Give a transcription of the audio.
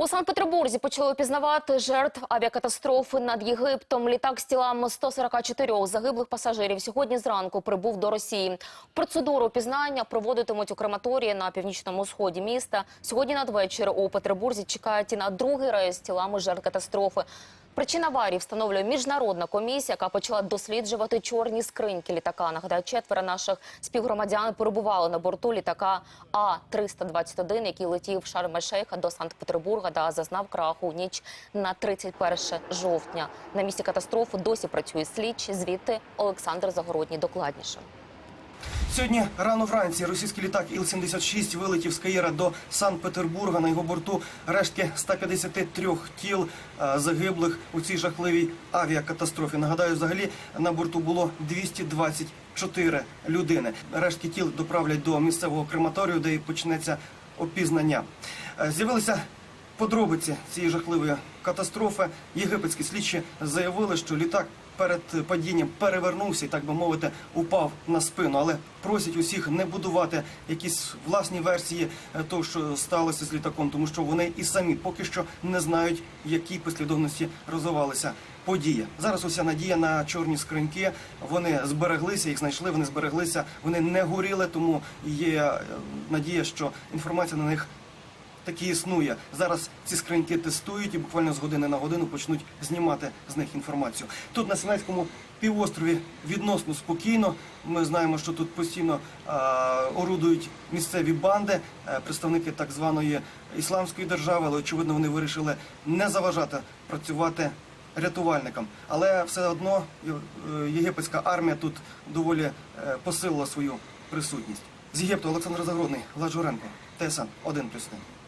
У Санкт-Петербурзі почали пізнавати жертв авіакатастрофи над Єгиптом. Літак з тілами 144 загиблих пасажирів сьогодні зранку прибув до Росії. Процедуру пізнання проводитимуть у крематорії на північному сході міста. Сьогодні надвечір у Петербурзі чекають і на другий рейс з тілами жертв катастрофи. Причина аварії встановлює міжнародна комісія, яка почала досліджувати чорні скриньки літака. Нагадаю, четверо наших співгромадян перебували на борту літака А-321, який летів в Шарм-ель-Шейха до Санкт-Петербурга та зазнав краху ніч на 31 жовтня. На місці катастрофи досі працює слідчі. Звідти Олександр Загородній докладніше. Сьогодні рано вранці російський літак Іл-76 вилетів з Каїра до Санкт-Петербурга. На його борту рештки 153 тіл е, загиблих у цій жахливій авіакатастрофі. Нагадаю, взагалі на борту було 224 людини. Рештки тіл доправлять до місцевого крематорію, де і почнеться опізнання. Е, З'явилися подробиці цієї жахливої катастрофи. Єгипетські слідчі заявили, що літак перед падінням перевернувся і, так би мовити, упав на спину. Але просять усіх не будувати якісь власні версії е, того, що сталося з літаком, тому що вони і самі поки що не знають, в якій послідовності розвивалися події. Зараз уся надія на чорні скриньки. Вони збереглися, їх знайшли, вони збереглися, вони не горіли, тому є е, надія, що інформація на них таки існує. Зараз ці скриньки тестують і буквально з години на годину почнуть знімати з них інформацію. Тут на Синайському півострові відносно спокійно. Ми знаємо, що тут постійно а, орудують місцеві банди, е, представники так званої ісламської держави, але очевидно вони вирішили не заважати працювати рятувальникам. Але все одно е, єгипетська армія тут доволі е, посилила свою присутність. З Єгипту Олександр Загородний, Влад Журенко, ТСН 1+,1.